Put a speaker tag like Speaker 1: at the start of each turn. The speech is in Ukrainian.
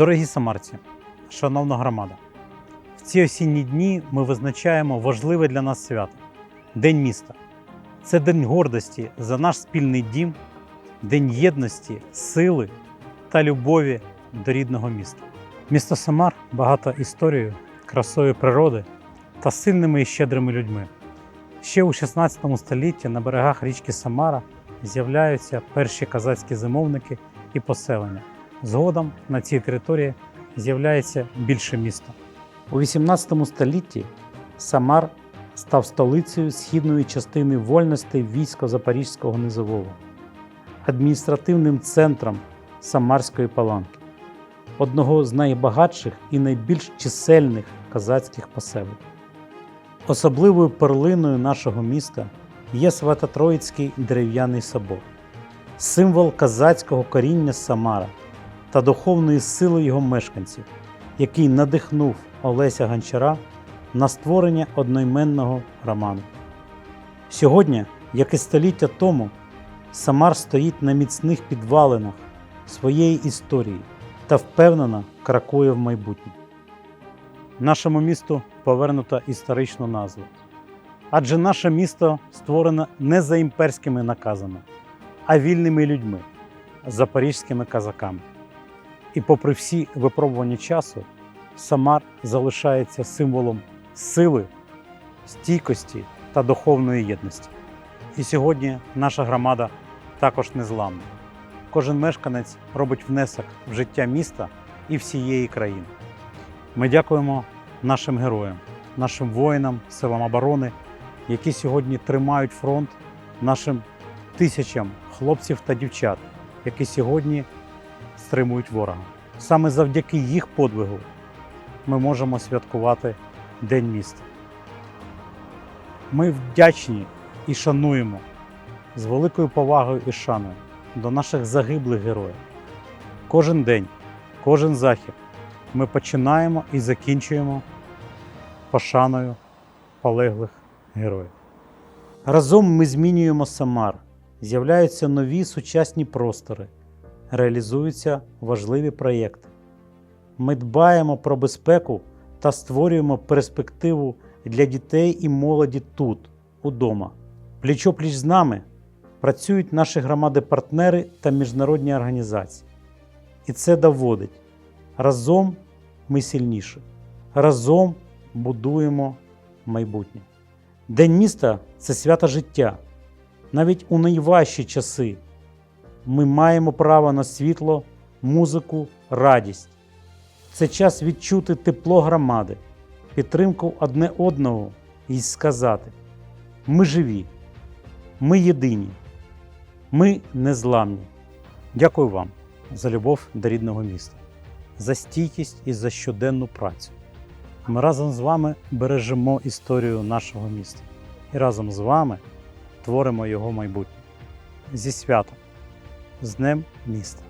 Speaker 1: Дорогі самарці, шановна громада, в ці осінні дні ми визначаємо важливе для нас свято День міста. Це день гордості за наш спільний дім, день єдності, сили та любові до рідного міста. Місто Самар багато історією, красою природи та сильними і щедрими людьми. Ще у 16 столітті на берегах річки Самара з'являються перші казацькі зимовники і поселення. Згодом на цій території з'являється більше місто. У 18 столітті Самар став столицею східної частини вольностей війська Запорізького низового, адміністративним центром Самарської паланки, одного з найбагатших і найбільш чисельних казацьких поселень. Особливою перлиною нашого міста є Свято-Троїцький дерев'яний собор, символ казацького коріння Самара та духовної сили його мешканців, який надихнув Олеся Гончара на створення одноіменного роману. Сьогодні, як і століття тому, Самар стоїть на міцних підвалинах своєї історії та впевнено крокує в майбутнє. Нашому місту повернута історичну назву. Адже наше місто створено не за імперськими наказами, а вільними людьми, запорізькими казаками. І попри всі випробування часу, Самар залишається символом сили, стійкості та духовної єдності. І сьогодні наша громада також незламна. Кожен мешканець робить внесок в життя міста і всієї країни. Ми дякуємо нашим героям, нашим воїнам, силам оборони, які сьогодні тримають фронт, нашим тисячам хлопців та дівчат, які сьогодні стримують ворога. Саме завдяки їх подвигу ми можемо святкувати День міста. Ми вдячні і шануємо з великою повагою і шаною до наших загиблих героїв. Кожен день, кожен захід ми починаємо і закінчуємо пошаною полеглих героїв. Разом ми змінюємо Самар, з'являються нові сучасні простори, реалізуються важливі проєкти. Ми дбаємо про безпеку та створюємо перспективу для дітей і молоді тут, удома. Пліч-опліч з нами працюють наші громади-партнери та міжнародні організації. І це доводить. Разом ми сильніші. Разом будуємо майбутнє. День міста це свято життя. Навіть у найважчі часи ми маємо право на світло, музику, радість. Це час відчути тепло громади, підтримку одне одного і сказати: ми живі, ми єдині, ми незламні. Дякую вам за любов до рідного міста, за стійкість і за щоденну працю. Ми разом з вами бережемо історію нашого міста і разом з вами творимо його майбутнє. Зі святом, з Днем міста!